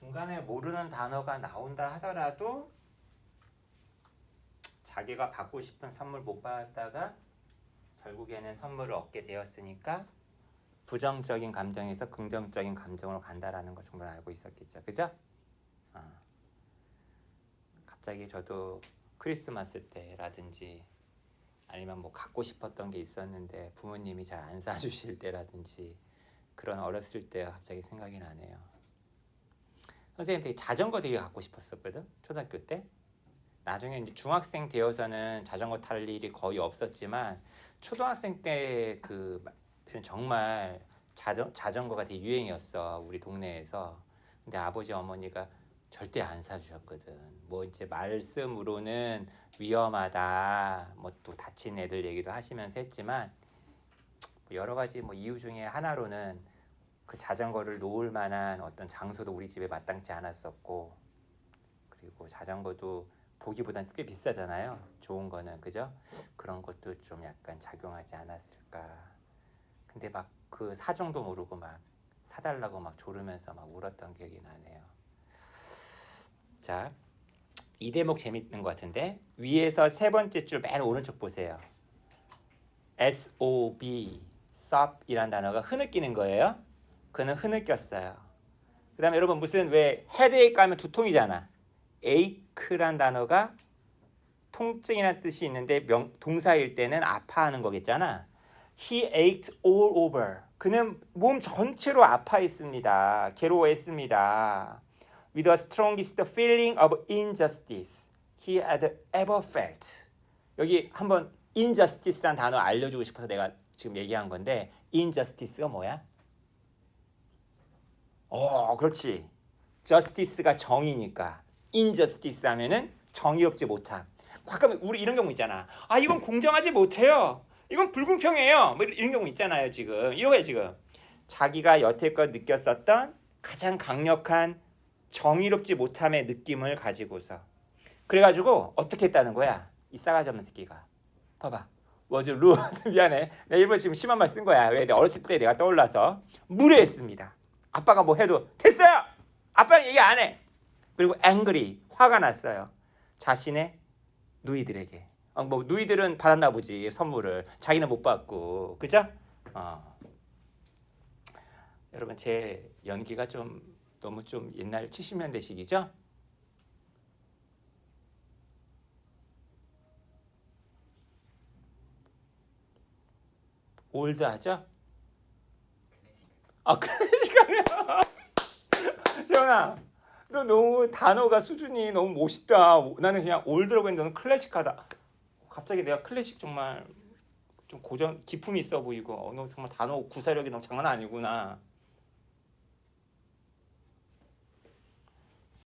중간에 모르는 단어가 나온다 하더라도 자기가 받고 싶은 선물 못 받았다가 결국에는 선물을 얻게 되었으니까 부정적인 감정에서 긍정적인 감정으로 간다라는 것 정도는 알고 있었겠죠. 그죠? 어. 갑자기 저도 크리스마스 때라든지 아니면 뭐 갖고 싶었던 게 있었는데 부모님이 잘 안 사주실 때라든지 그런 어렸을 때 갑자기 생각이 나네요. 선생님 되게 자전거 되게 갖고 싶었었거든 초등학교 때. 나중에 이제 중학생 되어서는 자전거 탈 일이 거의 없었지만 초등학생 때그 정말 자전 자전거가 되게 유행이었어 우리 동네에서. 근데 아버지 어머니가 절대 안 사주셨거든. 뭐 이제 말씀으로는 위험하다, 뭐 또 다친 애들 얘기도 하시면서 했지만 여러 가지 뭐 이유 중에 하나로는 그 자전거를 놓을 만한 어떤 장소도 우리 집에 마땅치 않았었고 그리고 자전거도 보기보단 꽤 비싸잖아요. 좋은 거는 그죠? 그런 것도 좀 약간 작용하지 않았을까. 근데 막 그 사정도 모르고 막 사달라고 막 조르면서 막 울었던 기억이 나네요. 자, 이 대목 재밌는 것 같은데 위에서 세 번째 줄 맨 오른쪽 보세요. S O B, SOB이란 단어가 흐느끼는 거예요. 그는 흐느꼈어요. 그 다음에 여러분 무슨 왜 헤드에이크 하면 두통이잖아. ache란 단어가 통증이라는 뜻이 있는데 명, 동사일 때는 아파하는 거겠잖아. He ached all over. 그는 몸 전체로 아파했습니다. 괴로워했습니다. With the strongest feeling of injustice he had ever felt. 여기 한번 injustice란 단어 알려주고 싶어서 내가 지금 얘기한 건데 injustice가 뭐야? 어, 그렇지. justice가 정의니까 injustice 하면은 정의롭지 못함. 가끔 우리 이런 경우 있잖아. 아 이건 공정하지 못해요. 이건 불공평해요. 뭐 이런 경우 있잖아요. 지금 이거야 지금 자기가 여태껏 느꼈었던 가장 강력한 정의롭지 못함의 느낌을 가지고서 그래가지고 어떻게 했다는 거야? 이 싸가지 없는 새끼가. 봐봐. 워즈 루 미안해. 내 일부러 지금 심한 말 쓴 거야. 왜? 내 어렸을 때 내가 떠올라서 무례했습니다. 아빠가 뭐 해도 됐어요. 아빠는 얘기 안 해. 그리고 angry 화가 났어요. 자신의 누이들에게. 어, 뭐 누이들은 받았나 보지 선물을 자기는 못 받고 그죠? 어. 여러분 제 연기가 좀 너무 좀 옛날 70년대식이죠? 올드하죠? 아 클래식하네요. 재현아, 너 너무 단어가 수준이 너무 멋있다. 나는 그냥 올드라고 했는데 너는 클래식하다. 갑자기 내가 클래식 정말 좀 고전 기품이 있어 보이고 어, 너 정말 단어 구사력이 너 장난 아니구나.